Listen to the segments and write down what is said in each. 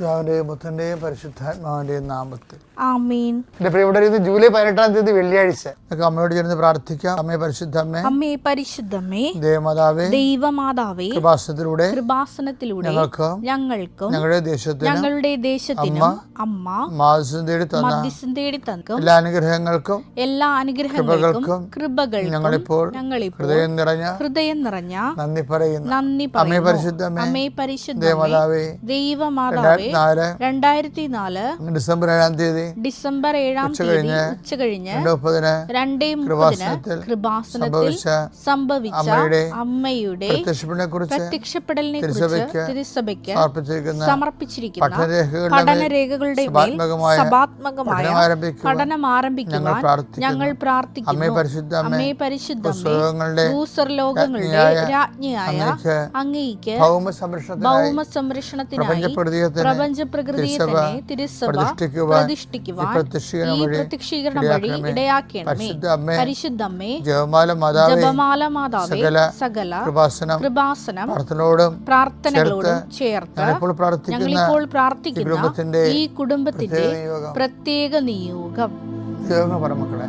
പിതാവിന്റെയും പുത്രന്റെയും പരിശുദ്ധാത്മാവിന്റെയും നാമത്തിൽ. ആമീൻ. എന്റെ പ്രിയപ്പെട്ട ഇത് ജൂലൈ പതിനെട്ടാം തീയതി വെള്ളിയാഴ്ച. നമുക്ക് അമ്മയോട് ചേർന്ന് പ്രാർത്ഥിക്കാം. അമ്മയെ പരിശുദ്ധമ്മേ അമ്മേ പരിശുദ്ധമേ. ദേവമാതാവേ. ദൈവമാതാവേ. കൃപാസനത്തിലൂടെ കൃപാസനത്തിലൂടെ ഞങ്ങൾക്ക് ഞങ്ങൾക്കും ഞങ്ങളുടെ ദേശത്തിന് ഞങ്ങളുടെ ദേശത്തിനും അമ്മ മാധുസം തേടി തന്ന മധ്യസ്ഥം തേടി തന്ന എല്ലാ അനുഗ്രഹങ്ങൾക്കും എല്ലാ അനുഗ്രഹങ്ങൾക്കും കൃപകൾ ഞങ്ങളിപ്പോൾ ഞങ്ങളിപ്പോൾ ഹൃദയം നിറഞ്ഞ ഹൃദയം നിറഞ്ഞ നന്ദി പറയുന്നു. നന്ദി അമ്മേ പറയുന്നു പരിശുദ്ധമ്മേ അമ്മേ പരിശുദ്ധ ദേവമാതാവേ. ദൈവമാതാവേ. നാല്. രണ്ടായിരത്തി നാല് ഡിസംബർ ഏഴാം തീയതി. ഡിസംബർ ഏഴാം തീയതി ഉച്ച കഴിഞ്ഞ് മുപ്പതിന് രണ്ടേ മുപ്പതിന് കൃപാസനത്തിൽ സംഭവിച്ച അമ്മയുടെ പ്രത്യക്ഷപ്പെടലിനെ കുറിച്ച് തിരുസഭയ്ക്ക് തിരുസഭയ്ക്ക് സമർപ്പിച്ചിരിക്കുന്ന പഠനരേഖകളുടെ മേൽ സഭാത്മകമായ പഠനം ആരംഭിക്കുവാൻ ഞങ്ങൾ പ്രാർത്ഥിക്കുന്നു. അമ്മേ പരിശുദ്ധ ഭൂസ്വർലോകങ്ങളുടെ രാജ്ഞിയായ അങ്ങേക്ക് ഭൗമ സംരക്ഷണത്തിനായി പ്രപഞ്ചപ്രതീയത്തിന് പ്രപഞ്ച പ്രകൃതിയെ തന്നെ തിരുസഭ പ്രതിഷ്ഠിക്കുവാൻ പ്രതിഷ്ഠിക്കുവാൻ ഈ പ്രത്യക്ഷീകരണം വഴി ഇടയാക്കണമേ. പരിശുദ്ധമ്മേ ജപമാല മാതാവേ ജപമാല മാതാവേ സകല സകല കൃപാസനം കൃപാസനം പ്രാർത്ഥനയോടും പ്രാർത്ഥനകളോടും ചേർത്ത് ഞങ്ങളിപ്പോൾ പ്രാർത്ഥിക്കുന്ന ഈ കുടുംബത്തിന്റെ പ്രത്യേക നിയോഗം. പ്രത്യേക നിയോഗം. നിയോഗം പറ മക്കളെ.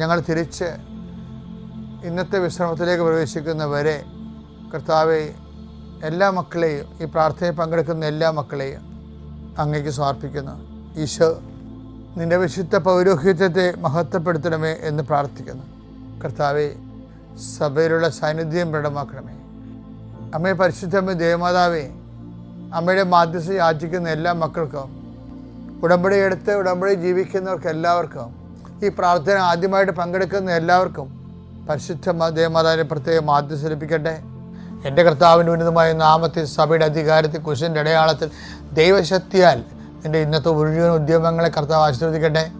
ഞങ്ങൾ തിരിച്ച് ഇന്നത്തെ വിശ്രമത്തിലേക്ക് പ്രവേശിക്കുന്നവരെ കർത്താവെ എല്ലാ മക്കളെയും ഈ പ്രാർത്ഥനയിൽ പങ്കെടുക്കുന്ന എല്ലാ മക്കളെയും അങ്ങേക്ക് സമർപ്പിക്കുന്നു. ഈശോ നിന്റെ വിശുദ്ധ പൗരോഹിത്യത്തെ മഹത്വപ്പെടുത്തണമേ എന്ന് പ്രാർത്ഥിക്കുന്നു. കർത്താവെ സഭയിലുള്ള സാന്നിധ്യം ദൃഢമാക്കണമേ അമ്മയെ പരിശുദ്ധമ്മ ദേവമാതാവേ അമ്മയുടെ മാധ്യസ്ഥ യാചിക്കുന്ന എല്ലാ മക്കൾക്കും ഉടമ്പടി എടുത്ത് ഉടമ്പടി ജീവിക്കുന്നവർക്ക് എല്ലാവർക്കും ഈ പ്രാർത്ഥന ആദ്യമായിട്ട് പങ്കെടുക്കുന്ന എല്ലാവർക്കും പരിശുദ്ധ ദേവമാതാവിനെ പ്രത്യേകം ആദ്യം ലഭിക്കട്ടെ എന്റെ കർത്താവിന്റെ ഉന്നതമായ നാമത്തിൽ സഭയുടെ അധികാരത്തിൽ കുശിന്റെ അടയാളത്തിൽ ദൈവശക്തിയാൽ എന്റെ ഇന്നത്തെ മുഴുവൻ ഉദ്യമങ്ങളെ കർത്താവ് ആശീർവദിക്കട്ടെ.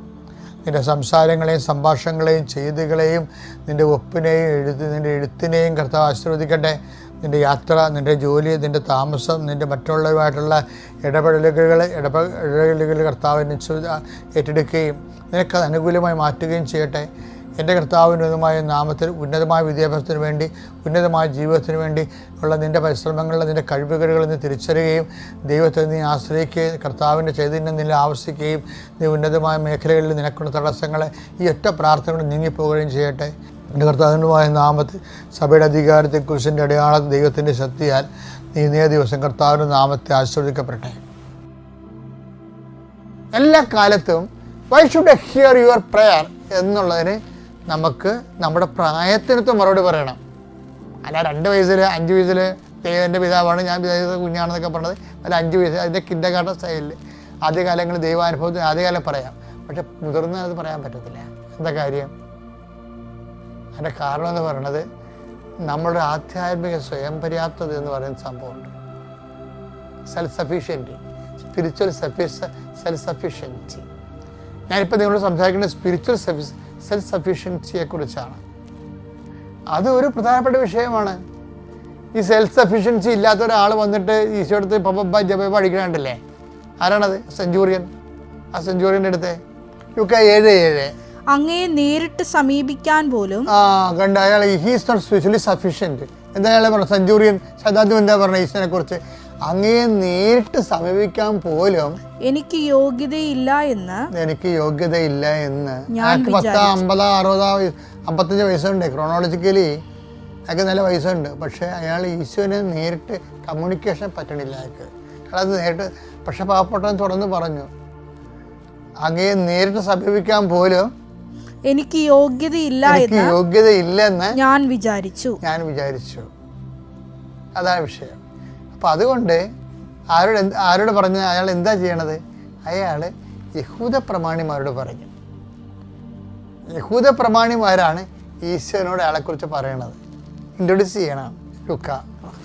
നിന്റെ സംസാരങ്ങളെയും സംഭാഷണങ്ങളെയും ചെയ്തികളെയും നിന്റെ ഒപ്പിനെയും എഴുത്ത് നിന്റെ എഴുത്തിനെയും കർത്താവ് ആശീർവദിക്കട്ടെ. നിന്റെ യാത്ര നിന്റെ ജോലി നിന്റെ താമസം നിന്റെ മറ്റുള്ളവരുമായിട്ടുള്ള ഇടപെടലുകൾ ഇടപെടലുകൾ കർത്താവിന് ഏറ്റെടുക്കുകയും നിനക്കത് അനുകൂലമായി മാറ്റുകയും ചെയ്യട്ടെ. എന്റെ കർത്താവിന്റെ ഉന്നതമായ നാമത്തിൽ ഉന്നതമായ വിദ്യാഭ്യാസത്തിന് വേണ്ടി ഉന്നതമായ ജീവിതത്തിന് വേണ്ടി ഉള്ള നിന്റെ പരിശ്രമങ്ങളിൽ നിന്റെ കഴിവുകളിൽ നിന്ന് തിരിച്ചറിയുകയും ദൈവത്തെ നീ ആശ്രയിക്കുകയും കർത്താവിന്റെ ചൈതന്യം നിന്നെ ആവശ്യിക്കുകയും നീ ഉന്നതമായ മേഖലകളിൽ നിനക്കുള്ള തടസ്സങ്ങളെ ഈ ഒറ്റ പ്രാർത്ഥന കൊണ്ട് നീങ്ങിപ്പോവുകയും ചെയ്യട്ടെ. എന്റെ കർത്താവിനുമായ നാമത്തിൽ സഭയുടെ അധികാരത്തെ കുരിശിന്റെ അടയാള ദൈവത്തിന്റെ ശക്തിയാൽ നീ ഇന്നേ ദിവസം കർത്താവിന്റെ നാമത്തെ ആശ്രവദിക്കപ്പെടട്ടെ എല്ലാ കാലത്തും why should hear your prayer എന്നുള്ളതിന് നമുക്ക് നമ്മുടെ പ്രായത്തിനൊത്ത് മറുപടി പറയണം. അല്ല രണ്ട് വയസ്സിൽ അഞ്ച് വയസ്സിൽ ദൈവന്റെ പിതാവാണ് ഞാൻ പിതാവ് കുഞ്ഞാണെന്നൊക്കെ പറഞ്ഞത്. അല്ല അഞ്ച് വയസ്സ് അതിന്റെ കിൻഡഗാർഡൻ സ്റ്റൈലിൽ ആദ്യകാലങ്ങളിൽ ദൈവാനുഭവത്തിൽ ആദ്യകാലം പറയാം. പക്ഷെ മുതിർന്ന അത് പറയാൻ പറ്റത്തില്ല. എന്താ കാര്യം? അതിന്റെ കാരണം എന്ന് പറയുന്നത് നമ്മളുടെ ആധ്യാത്മിക സ്വയം പര്യാപ്തത എന്ന് പറയുന്ന സംഭവമുണ്ട്. Self sufficiency spiritual self sufficiency ഞാനിപ്പോൾ നിങ്ങളോട് സംസാരിക്കുന്നത് സ്പിരിച്വൽ സെൽഫ് സഫീഷ്യൻസിയെ കുറിച്ചാണ് അത് ഒരു പ്രധാനപ്പെട്ട വിഷയമാണ്. ഈ സെൽഫ് സഫീഷ്യൻസി ഇല്ലാത്ത ഒരാൾ വന്നിട്ട് ഈശോ അടുത്ത് പപ്പ ജപ പഠിക്കണുണ്ടല്ലേ? ആരാണത്? സെഞ്ചൂറിയൻ. ആ സെഞ്ചൂറിയന്റെ അടുത്ത്. യുക്ക ഏഴ് ഏഴ്. അങ്ങയെ നേരിട്ട് സമീപിക്കാൻ പോലും ആ കണ്ട അയാൾ ഹീസ് നോട്ട് സ്പെഷ്യലി സഫീഷ്യന്റ് എന്താ അയാളെ പറഞ്ഞു സെഞ്ചൂറിയൻ ശതാബ്ദം എന്താ പറഞ്ഞ ഈശ്വരനെ കുറിച്ച്? അങ്ങയെ നേരിട്ട് സമീപിക്കാൻ പോലും എനിക്ക് യോഗ്യതയില്ല എന്ന് എനിക്ക് യോഗ്യതയില്ല എന്ന്. ഞാൻ അയാൾക്ക് പത്ത് അമ്പത് അറുപത് അമ്പത്തഞ്ച് വയസ്സുണ്ട്. ക്രോണോളജിക്കലി അയാൾക്ക് നല്ല വയസ്സുണ്ട്. പക്ഷേ അയാൾ ഈശോനെ നേരിട്ട് കമ്മ്യൂണിക്കേഷൻ പറ്റണില്ല അയാൾക്ക്. അയാളത് നേരിട്ട് പക്ഷെ പാവപ്പെട്ടവൻ തുടർന്ന് പറഞ്ഞു. അങ്ങയെ നേരിട്ട് സമീപിക്കാൻ പോലും എനിക്ക് യോഗ്യതയില്ല എന്ന് യോഗ്യതയില്ലെന്ന് ഞാൻ വിചാരിച്ചു. ഞാൻ വിചാരിച്ചു. അതാണ് വിഷയം. അപ്പം അതുകൊണ്ട് ആരോട് ആരോട് പറഞ്ഞ് അയാൾ എന്താ ചെയ്യണത്? അയാൾ യഹൂദ പ്രമാണിമാരോട് പറഞ്ഞു. യഹൂദ പ്രമാണിമാരാണ് ഈശോനോട് അയാളെക്കുറിച്ച് പറയണത്. ഇൻട്രൊഡ്യൂസ് ചെയ്യണം. ലുക്ക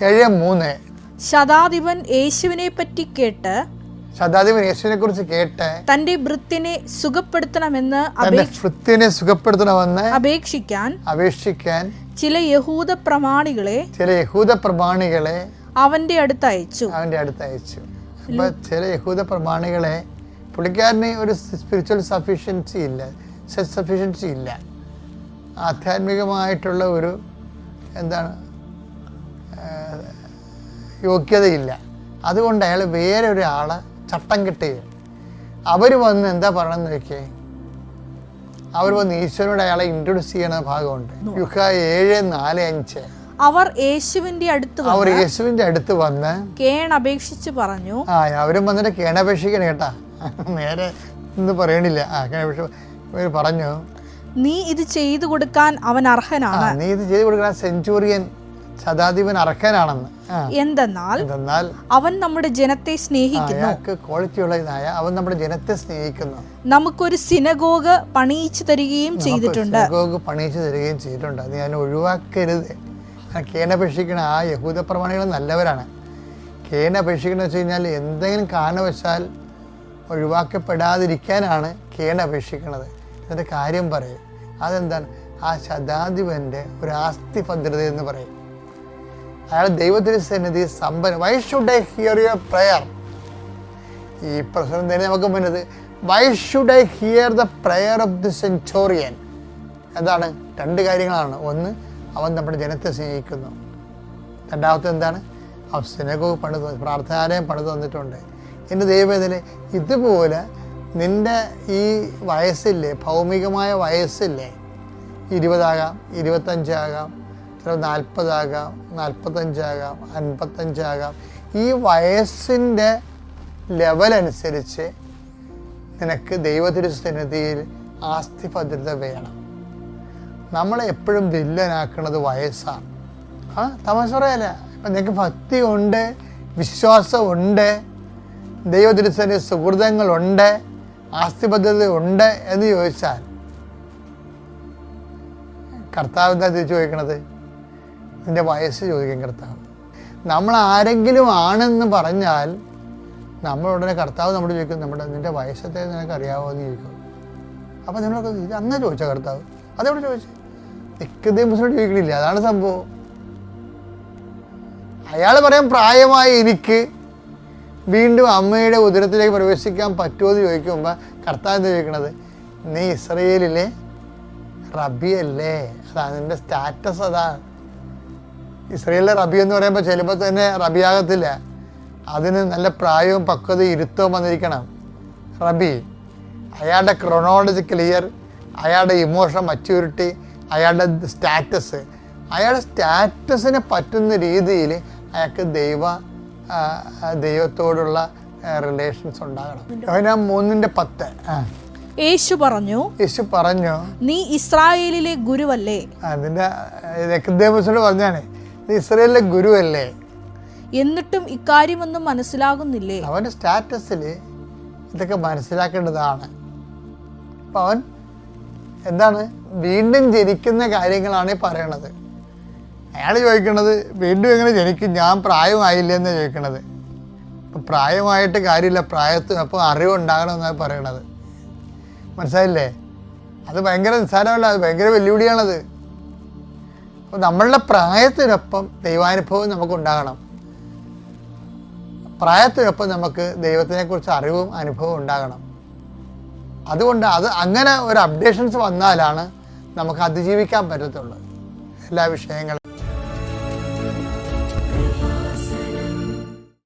ഏഴ് മൂന്ന്. ശതാധിപൻ യേശുവിനെ പറ്റി കേട്ട് ശതാധിപൻ യേശുവിനെ കുറിച്ച് കേട്ട്. തന്റെ വൃത്തിനെ സുഖപ്പെടുത്തണമെന്ന് തന്റെ വൃത്തിനെ സുഖപ്പെടുത്തണമെന്ന് അപേക്ഷിക്കാൻ അപേക്ഷിക്കാൻ ചില യഹൂദ പ്രമാണികളെ ചില യഹൂദ പ്രമാണികളെ അവന്റെ അടുത്ത് അയച്ചു. അവന്റെ അടുത്ത് അയച്ചു. അപ്പൊ ചില യഹൂദ പ്രമാണികളെ പുള്ളിക്കാരന് ഒരു സ്പിരിച്വൽ സഫീഷ്യൻസി ഇല്ല. സെൽഫ് സഫീഷ്യൻസി ഇല്ല. ആധ്യാത്മികമായിട്ടുള്ള ഒരു എന്താണ് യോഗ്യതയില്ല. അതുകൊണ്ട് അയാൾ വേറെ ഒരാളെ ചട്ടം കിട്ടി. അവർ വന്ന് എന്താ പറയണമെന്ന് വെക്കേ അവർ വന്ന് ഈശ്വരനോട് അയാളെ ഇൻട്രൊഡ്യൂസ് ചെയ്യണ ഭാഗമുണ്ട്. യുഹ ഏഴ് നാല് അഞ്ച്. അവർ യേശുവിന്റെ അടുത്ത് അവർ യേശുവിന്റെ അടുത്ത് വന്ന് കേണപേക്ഷിച്ച് പറഞ്ഞു. ആ അവരും വന്നിട്ട് കേണപേക്ഷിക്കണം കേട്ടാ. നേരെ ഇന്ന് പറയണില്ല. ആ കേണപേക്ഷ ഇവർ പറഞ്ഞു നീ ഇത് ചെയ്തു കൊടുക്കാൻ അവൻ അർഹനാണ്. നീ ഇത് ചെയ്തു കൊടുക്കാൻ സെഞ്ചുറിയൻ ശതാധിപൻ അർഹനാണെന്ന്. എന്തെന്നാൽ അവൻ നമ്മുടെ ജനത്തെ സ്നേഹിക്കുന്നു. അയാൾക്ക് ക്വാളിറ്റി ഉള്ളതായ അവൻ നമ്മുടെ ജനത്തെ സ്നേഹിക്കുന്നു. നമുക്കൊരു സിനഗോഗ് പണിയിച്ചു തരികയും ചെയ്തിട്ടുണ്ട്. സിനഗോഗ് പണിയിച്ചു തരികയും ചെയ്തിട്ടുണ്ട്. അത് ഞാൻ ഒഴിവാക്കരുത്. കേണപേക്ഷിക്കുന്ന ആ യഹൂദ പ്രമാണികൾ നല്ലവരാണ്. കേണപേക്ഷിക്കണമെന്ന് വെച്ച് കഴിഞ്ഞാൽ എന്തെങ്കിലും കാരണവശാൽ ഒഴിവാക്കപ്പെടാതിരിക്കാനാണ് കേണപേക്ഷിക്കുന്നത് ഇതിന്റെ കാര്യം പറയും. അതെന്താണ്? ആ ശതാധിപന്റെ ഒരു ആസ്തി ഭദ്രത എന്ന് പറയും. അയാൾ ദൈവത്തിന് സന്നിധി സമ്പന്ന why should I hear your prayer ഈ പ്രശ്നം തന്നെ നമുക്ക് മുന്നത് why should I hear the prayer of the centurion എന്താണ്? രണ്ട് കാര്യങ്ങളാണ്. ഒന്ന് അവൻ നമ്മുടെ ജനത്തെ സ്നേഹിക്കുന്നു. രണ്ടാമത്തെ എന്താണ്? അവൻ സിനഗോഗ് പണിത് പ്രാർത്ഥനാലയം പണിത് വന്നിട്ടുണ്ട് എന്റെ ദൈവവേദന ഇതുപോലെ നിന്റെ ഈ വയസ്സില്ലേ ഭൗമികമായ വയസ്സില്ലേ ഇരുപതാകാം ഇരുപത്തഞ്ചാകാം ചില നാൽപ്പതാകാം നാൽപ്പത്തഞ്ചാകാം അൻപത്തഞ്ചാകാം. ഈ വയസ്സിന്റെ ലെവലനുസരിച്ച് നിനക്ക് ദൈവതിരുസന്നിധിയിൽ ആസ്തി ഭദ്രത വേണം. നമ്മളെ എപ്പോഴും വില്ലനാക്കുന്നത് വയസ്സാണ്. ആ തമാശ പറയല്ല ഇപ്പം നിനക്ക് ഭക്തി ഉണ്ട് വിശ്വാസമുണ്ട് ദൈവതിരുസന്നിധി സുഹൃതങ്ങളുണ്ട് ആസ്തിബദ്ധത ഉണ്ട് എന്ന് ചോദിച്ചാൽ കർത്താവ് എന്താ തിരിച്ചു ചോദിക്കണത്? നിന്റെ വയസ്സ് ചോദിക്കാൻ കർത്താവ്. നമ്മൾ ആരെങ്കിലും ആണെന്ന് പറഞ്ഞാൽ നമ്മൾ ഉടനെ കർത്താവ് നമ്മൾ ചോദിക്കും നമ്മുടെ നിന്റെ വയസ്സത്തെ നിനക്ക് അറിയാവോ? എന്ന് ചോദിക്കും. അപ്പോൾ നിങ്ങളൊക്കെ ഇത് അന്ന് ചോദിച്ച കർത്താവ്. അതെവിടെ ചോദിച്ചു? നിക്കതേ മുസ്ലിം ചോദിക്കണില്ല. അതാണ് സംഭവം. അയാൾ പറയാൻ പ്രായമായ എനിക്ക് വീണ്ടും അമ്മയുടെ ഉദരത്തിലേക്ക് പ്രവേശിക്കാൻ പറ്റുമോ എന്ന് ചോദിക്കുമ്പോൾ കർത്താവ് എന്താ ചോദിക്കണത്? നീ ഇസ്രയേലിലെ റബിയല്ലേ അതാണ് നിന്റെ സ്റ്റാറ്റസ് അതാണ് ഇസ്രയേലിലെ റബി എന്ന് പറയുമ്പോൾ ചിലപ്പോൾ തന്നെ റബിയാകത്തില്ല അതിന് നല്ല പ്രായവും പക്വതയും ഇരുത്തവും വന്നിരിക്കണം. റബി അയാളുടെ ക്രൊണോളജി ക്ലിയർ അയാളുടെ ഇമോഷൻ മച്യൂരിറ്റി അയാളുടെ സ്റ്റാറ്റസ് അയാളുടെ സ്റ്റാറ്റസിന് പറ്റുന്ന രീതിയിൽ അയാൾക്ക് ദൈവ ദൈവത്തോടുള്ള റിലേഷൻസ് ഉണ്ടാകണം. അവന് മൂന്നിന്റെ പത്ത്. യേശു പറഞ്ഞു യേശു പറഞ്ഞു നീ ഇസ്രായേലിലെ ഗുരുവല്ലേ? അതിന്റെ പറഞ്ഞാണ് ഇത് ഇസ്രയേലിലെ ഗുരുവല്ലേ? എന്നിട്ടും ഇക്കാര്യമൊന്നും മനസ്സിലാകുന്നില്ലേ? അവന്റെ സ്റ്റാറ്റസിൽ ഇതൊക്കെ മനസ്സിലാക്കേണ്ടതാണ്. അപ്പം അവൻ എന്താണ്? വീണ്ടും ജനിക്കുന്ന കാര്യങ്ങളാണ് പറയണത്. അയാൾ ചോദിക്കണത് വീണ്ടും എങ്ങനെ ജനിക്കും? ഞാൻ പ്രായമായില്ല? എന്ന് ചോദിക്കണത്. ഇപ്പം പ്രായമായിട്ട് കാര്യമില്ല പ്രായത്തിൽ അപ്പോൾ അറിവുണ്ടാകണം എന്നാണ് പറയണത്. മനസ്സിലായില്ലേ? അത് ഭയങ്കര നിസ്സാരമല്ല അത് ഭയങ്കര വെല്ലുവിളിയാണത്. അപ്പോൾ നമ്മളുടെ പ്രായത്തിനൊപ്പം ദൈവാനുഭവം നമുക്കുണ്ടാകണം. പ്രായത്തിനൊപ്പം നമുക്ക് ദൈവത്തിനെക്കുറിച്ച് അറിവും അനുഭവവും ഉണ്ടാകണം. അതുകൊണ്ട് അത് അങ്ങനെ ഒരു അപ്ഡേഷൻസ് വന്നാലാണ് നമുക്ക് അതിജീവിക്കാൻ പറ്റത്തുള്ളൂ. എല്ലാ വിഷയങ്ങളും.